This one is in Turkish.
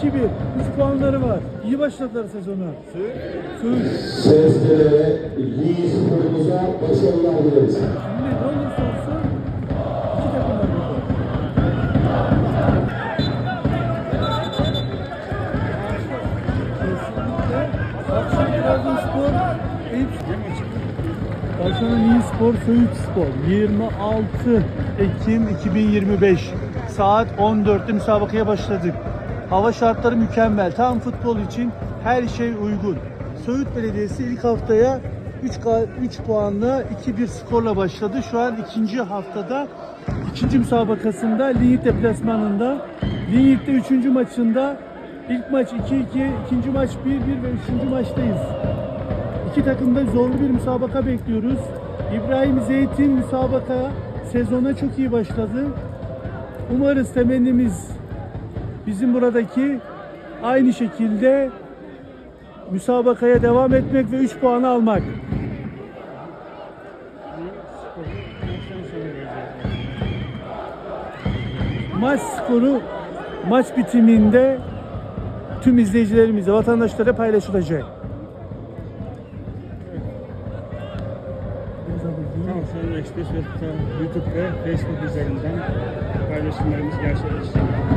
2-1. 3 şey- puanları var. İyi başladılar sezona. Söğüt. Söğüt iyi sporumuza başarılar dileriz. Tavşan'ın iyi spor, Söğüt Spor. 26 Ekim 2025. Saat 14'te müsabakaya başladık. Hava şartları mükemmel. Tam futbol için her şey uygun. Söğüt Belediyesi ilk haftaya 3, 3 puanla 2-1 skorla başladı. Şu an ikinci haftada ikinci müsabakasında Linyit deplasmanında. Linyit'te üçüncü maçında ilk maç 2-2, ikinci maç 1-1 ve üçüncü maçtayız. İki takımda zorlu bir müsabaka bekliyoruz. İbrahim Zeytin müsabaka sezona çok iyi başladı. Umarız temennimiz bizim buradaki aynı şekilde müsabakaya devam etmek ve 3 puanı almak. Maç skoru maç bitiminde tüm izleyicilerimize, vatandaşlara paylaşılacak. Tamam sonra ve YouTube ve Facebook üzerinden paylaşımlarımız gerçekleşecek.